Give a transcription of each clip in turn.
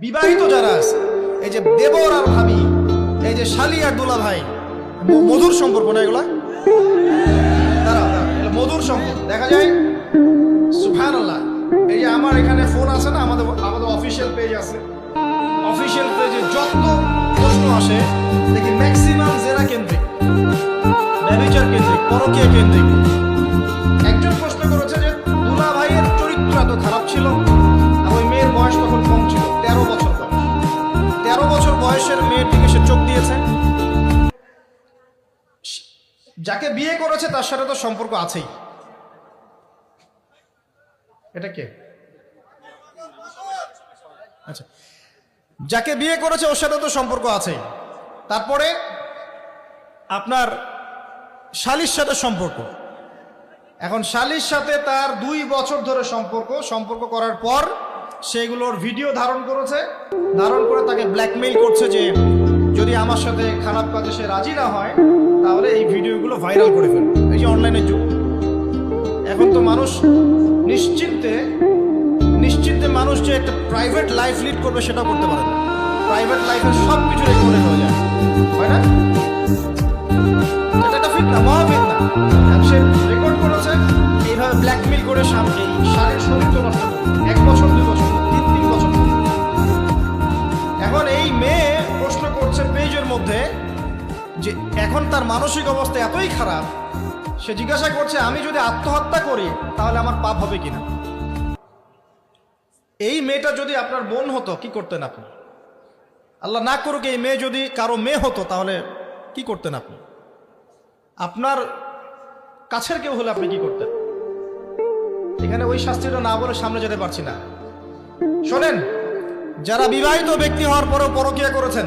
বিবাহিত যারা আছে এই যে দেবর আর ভাবি এই যে শালি আর দুলা ভাই মধুর সম্পর্ক না এগুলা? দাঁড়াও, মধুর সম্পর্ক দেখা যায়? সুফান এই যে আমার এখানে ফোন আছে না আমাদের আমাদের অফিসিয়াল পেজ আছে। অফিসিয়াল পেজে যত প্রশ্ন আসে দেখি ম্যাক্সিমাম জেরা কেন্দ্রিক ব্যবচার কেন্দ্রিক পরকীয় কেন্দ্রিক। একজন প্রশ্ন করেছে যে দুলা ভাইয়ের চরিত্র এত খারাপ ছিল? যাকে বিয়ে করেছে তার সাথে তো সম্পর্ক আছেই। এটা কে? আচ্ছা। যাকে বিয়ে করেছে ওর সাথে তো সম্পর্ক আছেই। তারপরে আপনার শালির সাথে সম্পর্ক। এখন শালির সাথে তার দুই বছর ধরে সম্পর্ক। সম্পর্ক করার পর সেগুলোর ভিডিও ধারণ করেছে। ধারণ করে তাকে ব্ল্যাকমেইল করছে যে যদি আমার সাথে খারাপ কাজে সে রাজি না হয় তাহলে এই ভিডিওগুলো ভাইরাল করে ফেলবে। এই যে অনলাইনের যুগ। এখন তো মানুষ নিশ্চিন্তে নিশ্চিন্তে মানুষ যে একটা প্রাইভেট লাইফ লিড করবে সেটা করতে পারে না। প্রাইভেট লাইফের সব কিছু রেকর্ডেড হয়ে যায়। হয় না? এটা একটা আর সে রেকর্ড করেছে, এইভাবে ব্ল্যাকমেল করে স্বামীকে শারীর শরীর এক বছর, দুই বছর, তিন তিন বছর। এখন এই মেয়ে প্রশ্ন করছে পেজের মধ্যে যে এখন তার মানসিক অবস্থা এতই খারাপ, সে জিজ্ঞাসা করছে, আমি যদি আত্মহত্যা করি, তাহলে আমার পাপ হবে কিনা? এই মেয়েটা যদি আপনার বোন হতো, কি করতেন আপনি? আল্লাহ না করুক এই মেয়ে যদি কারও মেয়ে হতো, তাহলে কি করতেন আপনি? আপনার কাছের কেউ হলে আপনি কি করতেন? এখানে ওই শাস্তিটা না বলে সামনে যেতে পারছি না। শোনেন, যারা বিবাহিত ব্যক্তি হওয়ার পরেও পরকিয়া করেছেন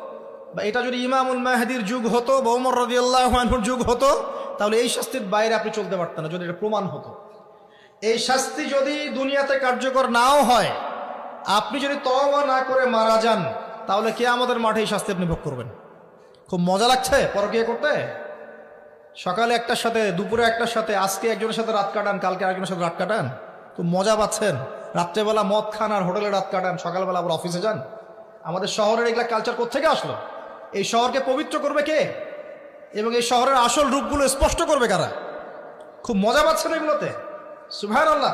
বা এটা যদি ইমামুল মাহাদির যুগ হতো বা ওমর রদি আল্লাহর যুগ হতো, তাহলে এই শাস্তির বাইরে আপনি চলতে পারতেন না, যদি এটা প্রমাণ হতো। এই শাস্তি যদি দুনিয়াতে কার্যকর নাও হয়, আপনি যদি তওবা না করে মারা যান, তাহলে কে আমাদের মাঠে এই শাস্তি আপনি ভোগ করবেন? খুব মজা লাগছে পরকিয়া করতে? সকালে একটার সাথে, দুপুরে একটার সাথে, আজকে একজনের সাথে রাত কাটান, কালকে আরেকজনের সাথে রাত কাটান? খুব মজা পাচ্ছেন। রাত্রেবেলা মদ খান আর হোটেলে রাত কাটান, সকালবেলা আবার অফিসে যান? আমাদের শহরের এগুলা কালচার কোথেকে আসলো? এই শহরকে পবিত্র করবে কে? এবং এই শহরের আসল রূপগুলো স্পষ্ট করবে কারা? খুব মজা পাচ্ছেন এগুলোতে। সুভান আল্লাহ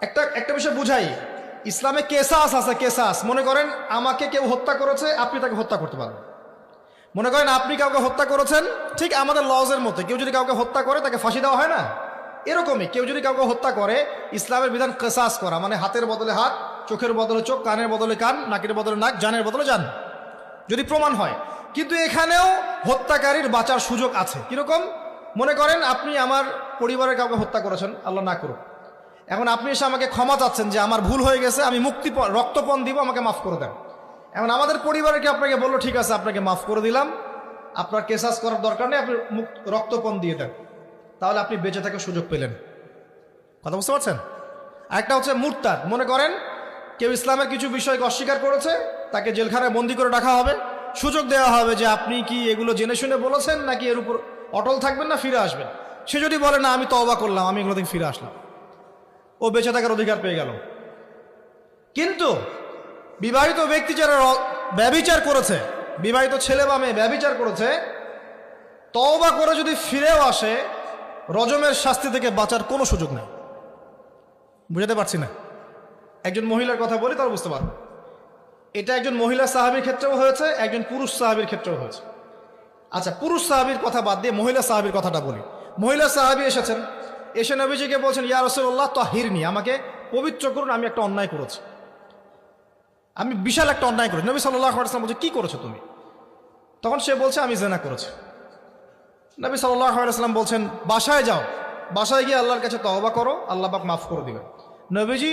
একটা একটা বিষয় বুঝাই। ইসলামে কেসাস আছে, কেসাস। মনে করেন আমাকে কেউ হত্যা করেছে, আপনি তাকে হত্যা করতে পারবেন মনে করেন আপনি কাউকে হত্যা করেছেন, ঠিক আমাদের লজের মতো কেউ যদি কাউকে হত্যা করে, তাকে ফাঁসি দেওয়া হয় না? এরকমই। কেউ যদি কাউকে হত্যা করে, ইসলামের বিধান কেসাস করা। মানে হাতের বদলে হাত, চোখের বদলে চোখ, কানের বদলে কান, নাকের বদলে নাক, জানের বদলে জান। যদি প্রমাণ হয়। কিন্তু এখানেও হত্যাকারীর বাঁচার সুযোগ আছে। কীরকম? মনে করেন আপনি আমার পরিবারের কাউকে হত্যা করেছেন, আল্লাহ না করুক। এখন আপনি এসে আমাকে ক্ষমা চাচ্ছেন যে আমার ভুল হয়ে গেছে, আমি মুক্তি রক্তপণ দিব, আমাকে মাফ করে দেন। এখন আমাদের পরিবারে কি আপনাকে বলল, ঠিক আছে, আপনাকে মাফ করে দিলাম। আপনার কেসাস করার দরকার নেই, আপনি রক্তপণ দিয়ে দেন। তাহলে আপনি বেঁচে থাকার সুযোগ পেলেন। কথা বুঝতে পারছেন? আরেকটা হচ্ছে মুরতাদ। মনে করেন কেউ ইসলামের কিছু বিষয়কে অস্বীকার করেছে, তাকে জেলখানায় বন্দি করে রাখা হবে। সুযোগ দেওয়া হবে যে আপনি কি এগুলো জেনে শুনে বলেছেন, নাকি এর উপর অটল থাকবেন না, ফিরে আসবেন? সে যদি বলে, না, আমি তওবা করলাম, আমি এগুলো থেকে ফিরে আসলাম। ও বেঁচে থাকার অধিকার পেয়ে গেল। কিন্তু বিবাহিত ব্যক্তি যারা র- ব্যভিচার করেছে, বিবাহিত ছেলে বা মেয়ে ব্যভিচার করেছে, তওবা করে যদি ফিরেও আসে, রজমের শাস্তি থেকে বাঁচার কোনো সুযোগ নেই। বুঝাতে পারছি না? একজন মহিলার কথা বলি তারা বুঝতে পারবে। এটা একজন মহিলা সাহাবির ক্ষেত্রেও হয়েছে, একজন পুরুষ সাহাবির ক্ষেত্রেও হয়েছে। আচ্ছা পুরুষ সাহাবির কথা বাদ দিয়ে মহিলা সাহাবির কথাটা বলি। মহিলা সাহাবি এসেছেন, এসে নবীজিকে বলছেন, ইয়া রসুল্লাহ তাহিরনি, আমাকে পবিত্র করুন, আমি একটা অন্যায় করেছি। আমি বিশাল একটা অন্যায় করেছি। নবী সাল্লাহ আসলাম বলছে, কী করেছ তুমি? তখন সে বলছে, আমি জেনা করেছি। নবী আলাইসাল্লাম বলছেন, বাসায় যাও। বাসায় গিয়ে আল্লাহর কাছে তওবা করো, আল্লাহ মাফ করে দিবেন। নবীজি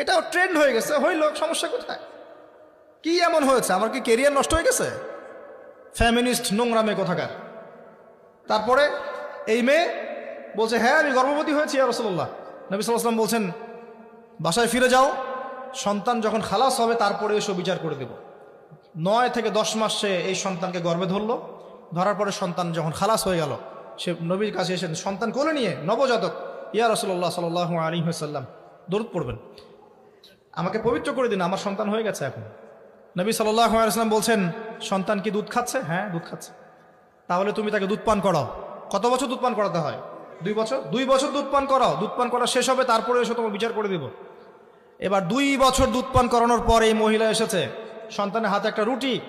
এটাও ট্রেন্ড হয়ে গেছে। হইল, সমস্যা কোথায়? কি এমন হয়েছে? আমার কি কেরিয়ার নষ্ট হয়ে গেছে? ফ্যামিনিস্ট নোংরা মেয়ে কোথাকার? তারপরে এই মেয়ে বলছে হ্যাঁ আমি গর্ভবতী হয়েছি আর রসল্লাহ নবী সাল্লাম বলছেন, বাসায় ফিরে যাও, সন্তান যখন খালাস হবে, তারপরে এসব বিচার করে দেব। নয় থেকে দশ মাস সে এই সন্তানকে গর্বে ধরলো। ধরার পরে সন্তান যখন খালাস হয়ে গেল, সে নবীর কাছে এসে, সন্তান কোলে নিয়ে নবজাতক, ইয়া রসল্লাহ সাল আলী সাল্লাম দরুদ পড়বেন। আমাকে পবিত্র করে দিন, আমার সন্তান হয়ে গেছে এখন। নবী সাল্লাম বলছেন, সন্তান কি দুধ খাচ্ছে? হ্যাঁ দুধ খাচ্ছে। তাহলে তুমি তাকে দুধ পান করাও। কত বছর দুধ পান করাতে হয়? দুই বছর? দুই বছর দুধ পান করাও। দুধ পান করা শেষ হবে, তারপরে এসে তোমার বিচার করে দিব। এবার দুই বছর দুধ পান করানোর পর এই মহিলা এসেছে। সন্তানের হাতে একটা রুটি।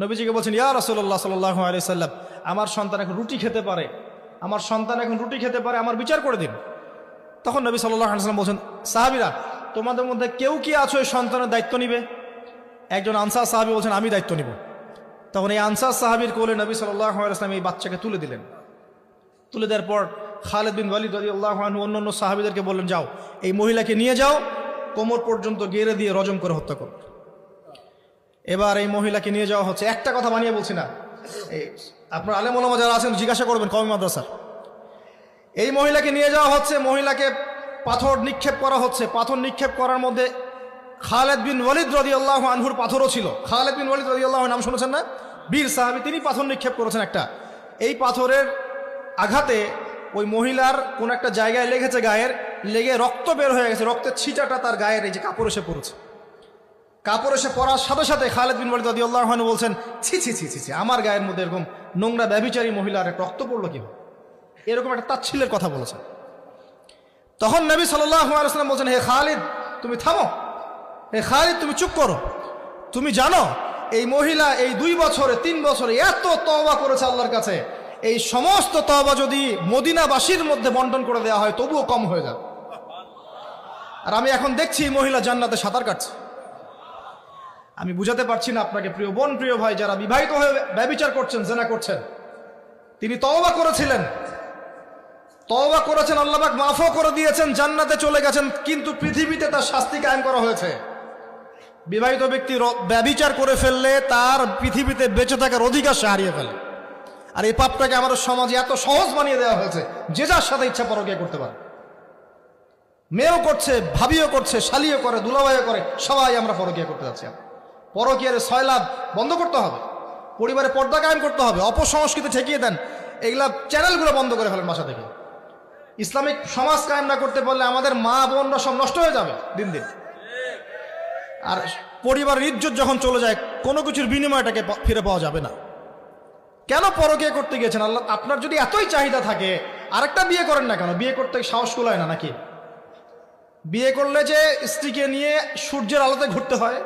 নবীজিকে বলছেন, ইয়া রসল্লাহ সাল্লাহ আলি সাল্লাম আমার সন্তান এখন রুটি খেতে পারে। আমার সন্তান এখন রুটি খেতে পারে, আমার বিচার করে দিন। তখন নবী সাল্লাহ আলসালাম বলছেন, সাহাবিরা তোমাদের মধ্যে কেউ কি আছো এই সন্তানের দায়িত্ব নিবে? একজন আনসার সাহাবি বলছেন, আমি দায়িত্ব নিব। তখন এই আনসার সাহাবির কোলে নবী সাল্লাম এই বাচ্চাকে তুলে দিলেন। তুলে দেওয়ার পর খালেদ বিন ওয়ালিদ আলী আল্লাহ অন্য অন্য সাহাবিদেরকে বললেন, যাও, এই মহিলাকে নিয়ে যাও, কোমর পর্যন্ত গেড়ে দিয়ে রজম করে হত্যা করো। এবার এই মহিলাকে নিয়ে যাওয়া হচ্ছে। একটা কথা বানিয়ে বলছি না, এই আপনার আলেমুলামা যারা আছেন, জিজ্ঞাসা করবেন কমি মাদ্রাসার। এই মহিলাকে নিয়ে যাওয়া হচ্ছে, মহিলাকে পাথর নিক্ষেপ করা হচ্ছে। পাথর নিক্ষেপ করার মধ্যে খালেদ বিন ওয়ালিদ রদি আল্লাহ আনহুর পাথরও ছিল। খালেদ বিন ওয়ালিদ রদি আল্লাহ নাম শুনেছেন না? বীর সাহাবি, তিনি পাথর নিক্ষেপ করেছেন একটা। এই পাথরের আঘাতে ওই মহিলার কোন একটা জায়গায় লেগেছে গায়ের, লেগে রক্ত বের হয়ে গেছে। রক্তের ছিটাটা তার গায়ের এই যে কাপড় এসে পড়েছে। কাপড় এসে পরার সাথে সাথে খালেদ বিন ওয়ালিদ রদি আল্লাহ বলছেন, ছি ছি ছি ছি ছি, আমার গায়ের মধ্যে এরকম নোংরা ব্যবিচারী মহিলার রক্ত পড়ল কীভাবে? এরকম একটা তাচ্ছিলের কথা বলেছেন। তখন নবী সাল্লাম বলছেন, হে খালিদ, তুমি থামো। হে খালিদ, তুমি চুপ করো। তুমি জানো, এই মহিলা এই দুই বছরে, তিন বছরে এত তওবা করেছে আল্লাহর কাছে। এই সমস্ত তওবা যদি মদিনাবাসীর মধ্যে বন্টন করে দেওয়া হয়, তবুও কম হয়ে যাবে। আর আমি এখন দেখছি মহিলা জান্নাতে সাঁতার কাটছে। আমি বুঝাতে পারছি না আপনাকে, প্রিয় বোন, প্রিয় ভাই, যারা বিবাহিত হয়ে ব্যবিচার করছেন, জেনা করছেন। তিনি তওবা করেছিলেন। তওবা করেছেন আল্লাহবাক মাফও করে দিয়েছেন, জান্নাতে চলে গেছেন, কিন্তু পৃথিবীতে তার শাস্তি কায়েম করা হয়েছে। বিবাহিত ব্যক্তি র- ব্যভিচার করে ফেললে তার পৃথিবীতে বেঁচে থাকার অধিকার সে হারিয়ে ফেলে। আর এই পাপটাকে আমাদের সমাজে এত সহজ বানিয়ে দেওয়া হয়েছে, যে যার সাথে ইচ্ছা পরকিয়া করতে পারে। মেয়েও করছে, ভাবিও করছে, শালিও করে, দুলাভাইও করে, সবাই আমরা পরকিয়া করতে যাচ্ছি পরকিয়ার সয়লাভ বন্ধ করতে হবে, পরিবারে পর্দা কায়েম করতে হবে, অপসংস্কৃতি ঠেকিয়ে দেন এগুলা চ্যানেলগুলো বন্ধ করে ফেলেন বাসা থেকে। ইসলামিক সমাজ কায়েম না করতে পারলে আমাদের মা বোনরা সব নষ্ট হয়ে যাবে দিন দিন। আর পরিবারের ইজ্জত যখন চলে যায়, কোনো কিছুর বিনিময়টাকে ফিরে পাওয়া যাবে না। কেন পরকিয়া করতে গিয়েছেন? আল্লাহ, আপনার যদি এতই চাহিদা থাকে, আরেকটা বিয়ে করেন না কেন? বিয়ে করতে সাহস কুলায় না নাকি? বিয়ে করলে যে স্ত্রীকে নিয়ে সূর্যের আলোতে ঘুরতে হয়,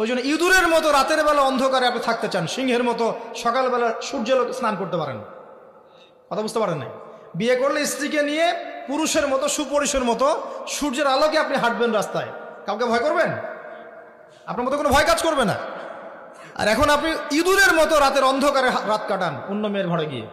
ওই জন্য ইঁদুরের মতো রাতের বেলা অন্ধকারে আপনি থাকতে চান, সিংহের মতো সকালবেলা সূর্যের স্নান করতে পারেন। কথা বুঝতে পারেন নাই? বিয়ে করলে স্ত্রীকে নিয়ে পুরুষের মতো সুপুরুষের মতো সূর্যের আলোকে আপনি হাঁটবেন রাস্তায়। কাউকে ভয় করবেন? আপনার মতো কোনো ভয় কাজ করবে না। আর এখন আপনি ইঁদুরের মতো রাতের অন্ধকারে রাত কাটান, অন্য মেয়ের ঘরে গিয়ে।